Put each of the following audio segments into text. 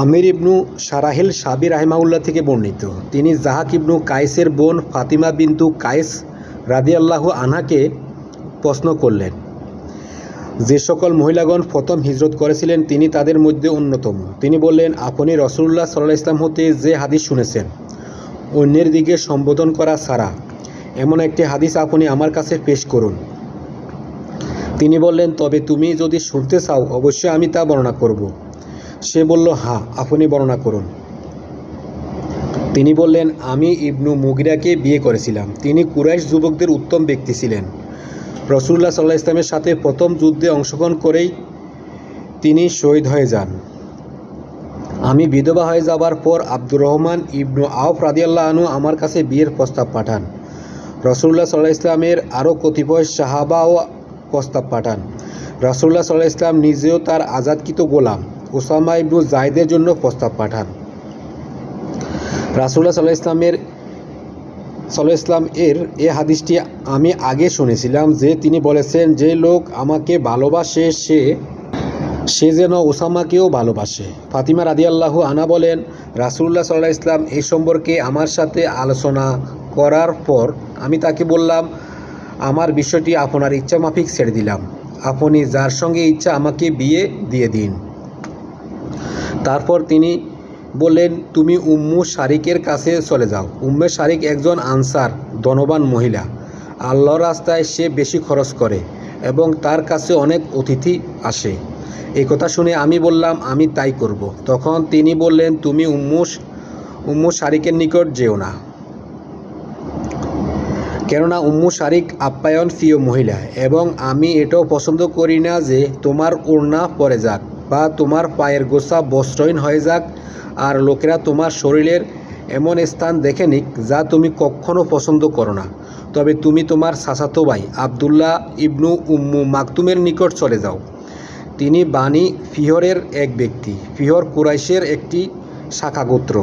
আমির ইবনু সারাহিল সাবি রাহিমাউল্লাহ থেকে বর্ণিত। তিনি জাহাক ইবনু কায়েসের বোন ফাতিমা বিন্তু কায়েস রাদিয়াল্লাহু আনহাকে প্রশ্ন করলেন, যে সকল মহিলাগণ প্রথম হিজরত করেছিলেন, তিনি তাদের মধ্যে অন্যতম। তিনি বললেন, আপনি রসুল্লাহ সাল্লাহ ইসলাম হতে যে হাদিস শুনেছেন, অন্যের দিকে সম্বোধন করা ছাড়া এমন একটি হাদিস আপনি আমার কাছে পেশ করুন। তিনি বললেন, তবে তুমি যদি শুনতে চাও, অবশ্যই আমি তা বর্ণনা করব। সে বলল হ্যাঁ আপনি বর্ণনা করুন। তিনি বললেন, আমি ইবনু মুগিরাকে বিয়ে করেছিলাম। তিনি কুরাইশ যুবকদের উত্তম ব্যক্তি ছিলেন। রসুল্লাহ সাল্লাহ ইসলামের সাথে প্রথম যুদ্ধে অংশগ্রহণ করেই তিনি শহীদ হয়ে যান। আমি বিধবা হয়ে যাবার পর আব্দুর রহমান ইবনু আউফ রাদিয়াল্লাহ আনু আমার কাছে বিয়ের প্রস্তাব পাঠান। রসুল্লাহ সাল্লাহ ইসলামের আরও কতিপয় সাহাবাও প্রস্তাব পাঠান। রসুল্লাহ সাল্লাহ ইসলাম নিজেও তার আজাদকৃত গোলাম। ওসামা ইবনু জাহিদের জন্য প্রস্তাব পাঠান। রাসুল্লাহ সাল্লাহ ইসলামের সাল্লাহ ইসলাম এর এ হাদিসটি আমি আগে শুনেছিলাম যে তিনি বলেছেন যে লোক আমাকে ভালোবাসে, সে সে যেন ওসামাকেও ভালোবাসে। ফাতিমা রাদিয়াল্লাহু আনা বলেন রাসুল্লাহ সাল্লাহ ইসলাম এই সম্পর্কে আমার সাথে আলোচনা করার পর আমি তাকে বললাম, আমার বিষয়টি আপনার ইচ্ছা মাফিক ছেড়ে দিলাম। আপনি যার সঙ্গে ইচ্ছা আমাকে বিয়ে দিয়ে দিন। তারপর তিনি বললেন, তুমি উম্মু শারিকের কাছে চলে যাও। উম্মে শারিক একজন আনসার, ধনবান মহিলা। আল্লাহর রাস্তায় সে বেশি খরচ করে এবং তার কাছে অনেক অতিথি আসে। এই কথা শুনে আমি বললাম, আমি তাই করব। তখন তিনি বললেন, তুমি উম্মু উম্মু শারিকের নিকট যেও না। কেননা উম্মু শারিক আপ্যায়ন প্রিয় মহিলা এবং আমি এটাও পছন্দ করি না যে তোমার ওড়না পরে যাক। বা তোমার পায়ের গোসা বস্ত্রহীন হয়ে যাক আর লোকেরা তোমার শরীরের এমন স্থান দেখে নিক যা তুমি কখনো পছন্দ করো না। তবে তুমি তোমার সাসাতো ভাই আবদুল্লাহ ইবনু উম্মু মাকতুমের নিকট চলে যাও। তিনি বাণী ফিহরের এক ব্যক্তি। ফিহর কুরাইশের একটি শাখা গোত্র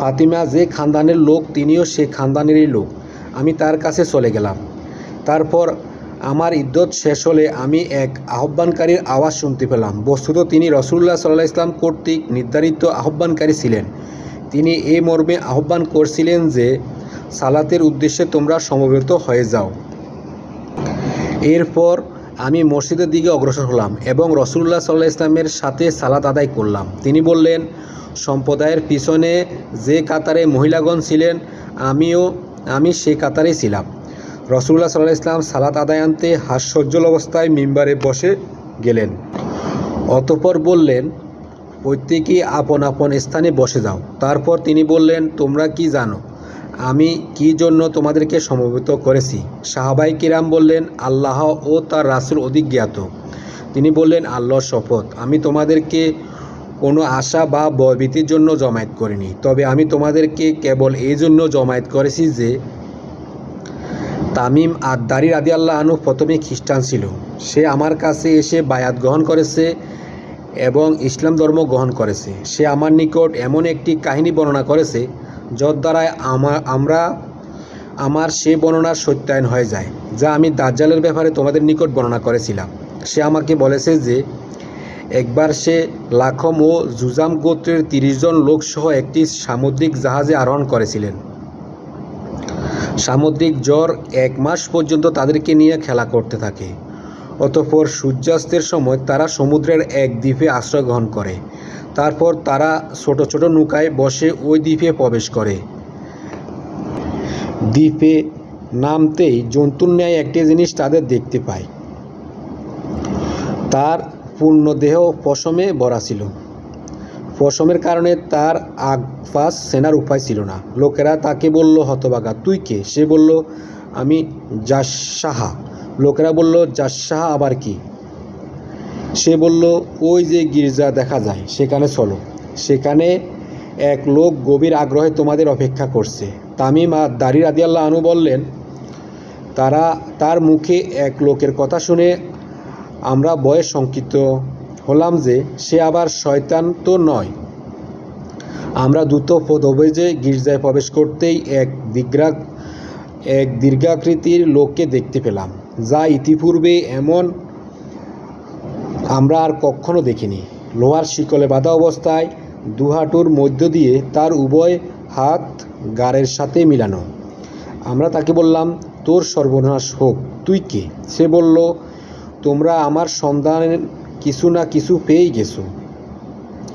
ফাতিমা যে খানদানের লোক, তিনিও সে খানদানেরই লোক। আমি তার কাছে চলে গেলাম। তারপর আমার ইদ্যত শেষ হলে আমি এক আহ্বানকারীর আওয়াজ শুনতে পেলাম। বস্তুত তিনি রসুল্লাহ সাল্লাহ ইসলাম কর্তৃক নির্ধারিত আহ্বানকারী ছিলেন। তিনি এই মর্মে আহ্বান করছিলেন যে, সালাতের উদ্দেশ্যে তোমরা সমবেত হয়ে যাও। এরপর আমি মসজিদের দিকে অগ্রসর হলাম এবং রসুল্লাহ সাল্লাহ ইসলামের সাথে সালাত আদায় করলাম। তিনি বললেন, সম্প্রদায়ের পিছনে যে কাতারে মহিলাগণ ছিলেন, আমিও, আমি সে কাতারে ছিলাম। রসুল্লাহ সাল্লাহ ইসলাম সালাত আদায় আনতে হাস্যজ্জ্বল অবস্থায় মিম্বারে বসে গেলেন। অতপর বললেন প্রত্যেকেই আপন আপন স্থানে বসে যাও। তারপর তিনি বললেন, তোমরা কি জানো, আমি কি জন্য তোমাদেরকে সমবেত করেছি? সাহাবাই কিরাম বললেন, আল্লাহ ও তার রাসুল অধিক জ্ঞাত তিনি বললেন, আল্লাহর শপথ, আমি তোমাদেরকে কোনো আশা বা ভয়ভীতির জন্য জমায়েত করিনি। তবে আমি তোমাদেরকে কেবল এই জন্য জমায়েত করেছি যে তামিম আর দারি রাদি আল্লাহ আনু প্রথমে খ্রিস্টান ছিল। সে আমার কাছে এসে বায়াত গ্রহণ করেছে এবং ইসলাম ধর্ম গ্রহণ করেছে। সে আমার নিকট এমন একটি কাহিনী বর্ণনা করেছে, যর দ্বারায় আমার, আমরা, আমার সে বর্ণনার সত্যায়ন হয়ে যায়, যা আমি দাজ্জালের ব্যাপারে তোমাদের নিকট বর্ণনা করেছিলাম। সে আমাকে বলেছে যে, একবার সে লাখম ও জুজাম গোত্রের তিরিশ জন লোকসহ একটি সামুদ্রিক জাহাজে আরোহণ করেছিলেন। সামুদ্রিক জ্বর এক মাস পর্যন্ত তাদেরকে নিয়ে খেলা করতে থাকে। অতঃপর সূর্যাস্তের সময় তারা সমুদ্রের এক দ্বীপে আশ্রয় গ্রহণ করে। তারপর তারা ছোট ছোট নৌকায় বসে ওই দ্বীপে প্রবেশ করে। দ্বীপে নামতেই জন্তুর ন্যায় একটি জিনিস তাদের দেখতে পায়। তার পূর্ণ দেহ পশমে ভরা ছিল। পশমের কারণে তার আগফাস সেনার উপায় ছিল না। লোকেরা তাকে বলল, হতবাগা, তুই কে? সে বলল, আমি জাসাহা লোকেরা বলল জাসাহা আবার কি? সে বলল, ওই যে গির্জা দেখা যায়, সেখানে চলো। সেখানে এক লোক গভীর আগ্রহে তোমাদের অপেক্ষা করছে। তামিম আর দারি রাদিয়াল্লাহ আনু বললেন, তারা, তার মুখে এক লোকের কথা শুনে আমরা বয়স শঙ্কিত হলাম যে সে আবার শয়তান তো নয়। আমরা দ্রুত পদবেজে গির্জায় প্রবেশ করতেই এক দিগ্রা এক দীর্ঘাকৃতির লোককে দেখতে পেলাম, যা ইতিপূর্বে এমন আমরা আর কখনো দেখিনি। লোহার শিকলে বাঁধা অবস্থায় দুহাটুর মধ্য দিয়ে তার উভয় হাত গাড়ের সাথে মিলানো। আমরা তাকে বললাম, তোর সর্বনাশ হোক, তুই কে? সে বলল, তোমরা আমার সন্ধান কিছু না কিছু পেয়েই গেছো।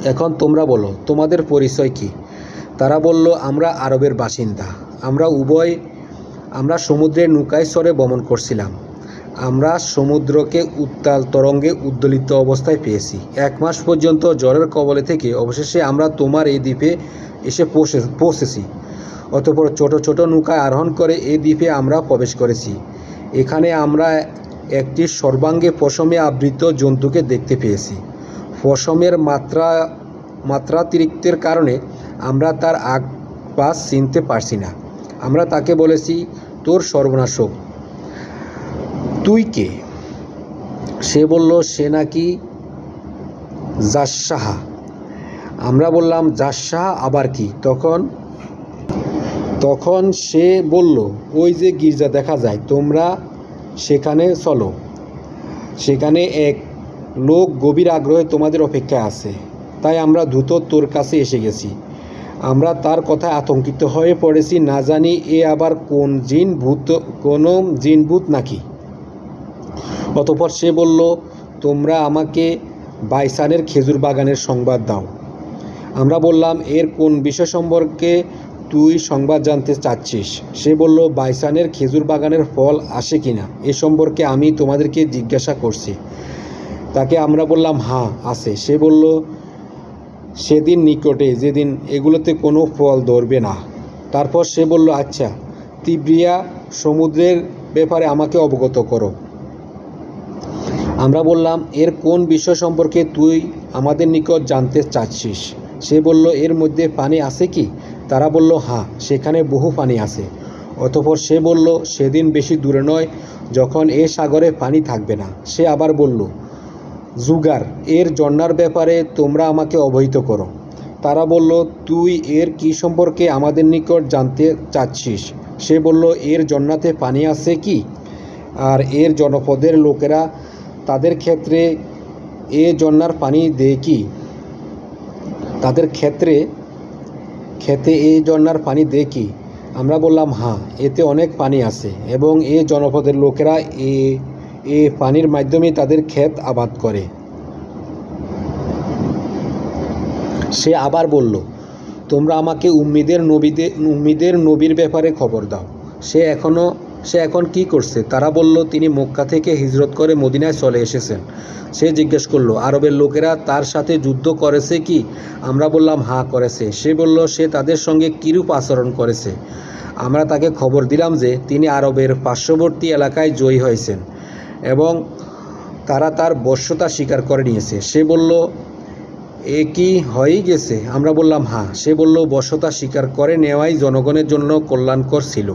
এখন তোমরা বলো, তোমাদের পরিচয় কি? তারা বলল, আমরা আরবের বাসিন্দা। আমরা উভয়, আমরা সমুদ্রের নৌকায় স্বরে ভ্রমণ করছিলাম। আমরা সমুদ্রকে উত্তাল তরঙ্গে উদ্দোলিত অবস্থায় পেয়েছি। এক মাস পর্যন্ত জ্বরের কবলে থেকে অবশেষে আমরা তোমার এই দ্বীপে এসে পৌঁছে, পৌঁছেছি। অতঃপর ছোট ছোট নৌকায় আরোহণ করে এই দ্বীপে আমরা প্রবেশ করেছি। এখানে আমরা একটি সর্বাঙ্গে পশমে আবৃত জন্তুকে দেখতে পেয়েছি। পশমের মাত্রা, মাত্রাতিরিক্তের কারণে আমরা তার আগ পাশ চিনতে পারছি না। আমরা তাকে বলেছি, তোর সর্বনাশ তুই কে? সে বলল, সে নাকি জাসাহা আমরা বললাম জাসাহা আবার কি? তখন তখন সে বলল, ওই যে গির্জা দেখা যায়, তোমরা সেখানে চলো। সেখানে এক লোক গভীর আগ্রহে তোমাদের অপেক্ষায় আছে। তাই আমরা দ্রুত তোর কাছে এসে গেছি। আমরা তার কথায় আতঙ্কিত হয়ে পড়েছি, না জানি এ আবার কোন জিন ভূত, কোনো জিন ভূত নাকি? অতপর সে বলল, তোমরা আমাকে বাইসানের খেজুর বাগানের সংবাদ দাও। আমরা বললাম, এর কোন বিষয় সম্পর্কে তুই সংবাদ জানতে চাচ্ছিস। সে বলল, বাইসানের খেজুর বাগানের ফল আসে কিনা এ সম্পর্কে আমি তোমাদেরকে জিজ্ঞাসা করছি। তাকে আমরা বললাম হ্যাঁ আছে। সে বলল, সেদিন নিকটে, যেদিন এগুলোতে কোনো ফল ধরবে না। তারপর সে বলল আচ্ছা তিব্রিয়া সমুদ্রের ব্যাপারে আমাকে অবগত করো। আমরা বললাম, এর কোন বিষয় সম্পর্কে তুই আমাদের নিকট জানতে চাচ্ছিস? সে বলল, এর মধ্যে পানি আছে কি? তারা বলল হ্যাঁ সেখানে বহু পানি আছে। অতপর সে বলল, সেদিন বেশি দূরে নয়, যখন এ সাগরে পানি থাকবে না। সে আবার বলল, জুগার, এর জন্নার ব্যাপারে তোমরা আমাকে অবহিত করো। তারা বলল, তুই এর কি সম্পর্কে আমাদের নিকট জানতে চাচ্ছিস? সে বলল, এর জন্নাতে পানি আছে কি? আর এর জনপদের লোকেরা তাদের ক্ষেত্রে এ জন্নার পানি দেয় কি? তাদের ক্ষেত্রে খেতে এই জন্নার পানি দেখি আমরা বললাম হ্যাঁ এতে অনেক পানি আছে এবং এ জনপদের লোকেরা এ এ পানির মাধ্যমে তাদের ক্ষেত আবাদ করে। সে আবার বলল, তোমরা আমাকে উম্মিদের নবীদের, উম্মিদের নবীর ব্যাপারে খবর দাও। সে এখনও সে এখন কি করছে? তারা বলল, তিনি মক্কা থেকে হিজরত করে মদিনায় চলে এসেছেন। সে জিজ্ঞেস করল, আরবের লোকেরা তার সাথে যুদ্ধ করেছে কি? আমরা বললাম হ্যাঁ করেছে। সে বলল, সে তাদের সঙ্গে কিরূপ আচরণ করেছে? আমরা তাকে খবর দিলাম যে, তিনি আরবের পার্শ্ববর্তী এলাকায় জয়ী হয়েছেন এবং তারা তার বশ্যতা স্বীকার করে নিয়েছে। সে বলল, এ কি হয়েই গেছে? আমরা বললাম হ্যাঁ। সে বলল বশ্যতা স্বীকার করে নেওয়াই জনগণের জন্য কল্যাণকর ছিল।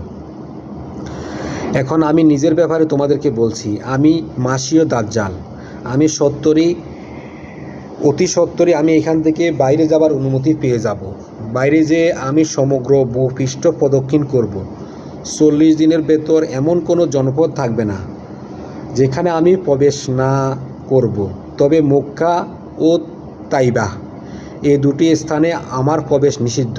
এখন আমি নিজের ব্যাপারে তোমাদেরকে বলছি, আমি মাসিও দাজ্জাল। আমি সত্তরই, অতি সত্তরই আমি এখান থেকে বাইরে যাবার অনুমতি পেয়ে যাব। বাইরে যে আমি সমগ্র ভূপৃষ্ঠ প্রদক্ষিণ করব। চল্লিশ দিনের ভেতর এমন কোনো জনপদ থাকবে না, যেখানে আমি প্রবেশ না করব। তবে মক্কা ও তাইবা এ দুটি স্থানে আমার প্রবেশ নিষিদ্ধ।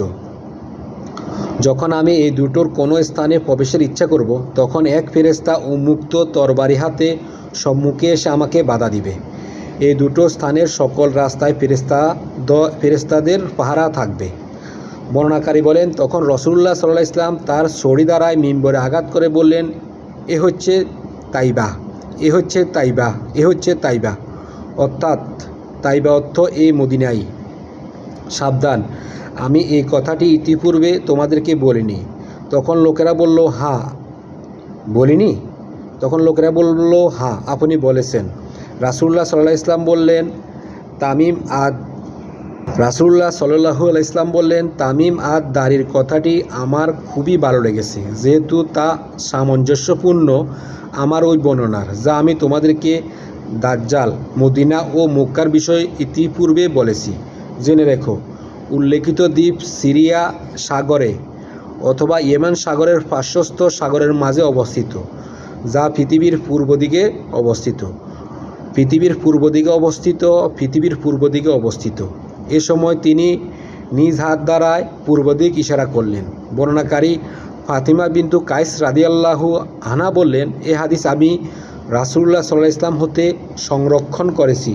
যখন আমি এই দুটোর কোনো স্থানে প্রবেশের ইচ্ছা করব, তখন এক ফেরেস্তা উন্মুক্ত তরবারি হাতে সম্মুখে এসে আমাকে বাধা দিবে। এই দুটো স্থানের সকল রাস্তায় ফেরেস্তা দ ফেরেস্তাদের পাহারা থাকবে। বর্ণাকারী বলেন, তখন রসুল্লাহ সাল্লাহ ইসলাম তার ছড়ি দ্বারায় মিম্বরে আঘাত করে বললেন, এ হচ্ছে তাইবা, এ হচ্ছে তাইবা, এ হচ্ছে তাইবা। অর্থাৎ তাইবা অর্থ এই মদিনাই। সাবধান। আমি এই কথাটি ইতিপূর্বে তোমাদেরকে বলিনি। তখন লোকেরা বলল, হা। বলিনি? তখন লোকেরা বলল, হা, আপনি বলেছেন। রাসুল্লাহ সাল্লাহ ইসলাম বললেন, তামিম আদ রাসুল্লাহ সাল্লাহু ইসলাম বললেন, তামিম আদ দাড়ির কথাটি আমার খুবই ভালো লেগেছে, যেহেতু তা সামঞ্জস্যপূর্ণ আমার ওই বর্ণনার, যা আমি তোমাদেরকে দাজ্জাল, মদিনা ও মক্কার বিষয়ে ইতিপূর্বে বলেছি। জেনে রেখো। উল্লেখিত দ্বীপ সিরিয়া সাগরে অথবা ইয়েমেন সাগরের পার্শ্বস্থ সাগরের মাঝে অবস্থিত, যা পৃথিবীর পূর্ব দিকে অবস্থিত। পৃথিবীর পূর্ব দিকে অবস্থিত, পৃথিবীর পূর্ব দিকে অবস্থিত। এ সময় তিনি নিজ হাত দ্বারায় পূর্ব দিক ইশারা করলেন। বর্ণনাকারী ফাতিমা বিন্তু কাইস রাদিয়াল্লাহু আনা বললেন, এ হাদিস আমি রাসুল্লাহ সাল্লাহ ইসলাম হতে সংরক্ষণ করেছি।